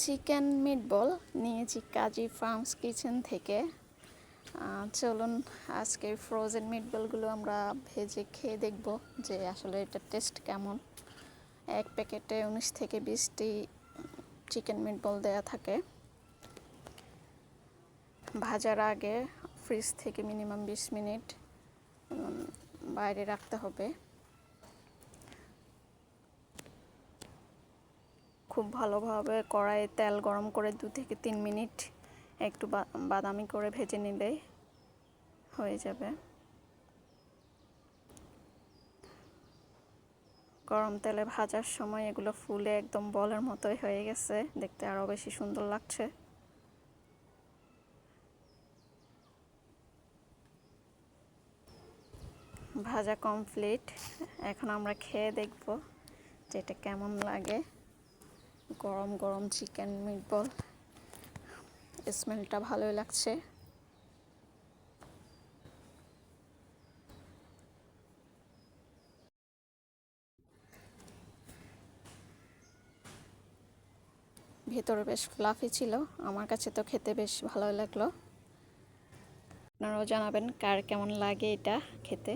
Chicken meatball নিয়েছি কাজী farms kitchen থেকে। চলুন আজকে ফ্রোজেন মিটবলগুলো আমরা ভেজে খেয়ে দেখব যে আসলে এটা টেস্ট কেমন। এক প্যাকেটে উনিশ থেকে বিশটি চিকেন মিটবল দেয়া থাকে। ভাজার আগে ফ্রিজ থেকে মিনিমাম বিশ মিনিট বাইরে রাখতে হবে। খুব ভালোভাবে কড়াইয়ে তেল গরম করে দু থেকে তিন মিনিট একটু বাদামি করে ভেজে নিলেই হয়ে যাবে। গরম তেলে ভাজার সময় এগুলো ফুলে একদম বলের মতোই হয়ে গেছে। দেখতে আরও বেশি সুন্দর লাগছে। ভাজা কমপ্লিট। এখন আমরা খেয়ে দেখব যে এটা কেমন লাগে। গরম গরম চিকেন মিটবল স্মেলটা ভালোই লাগছে। ভেতরে বেশ ফ্লাফি ছিল, আমার কাছে তো খেতে বেশ ভালো লাগল। আপনারাও জানাবেন কার কেমন লাগে এটা খেতে।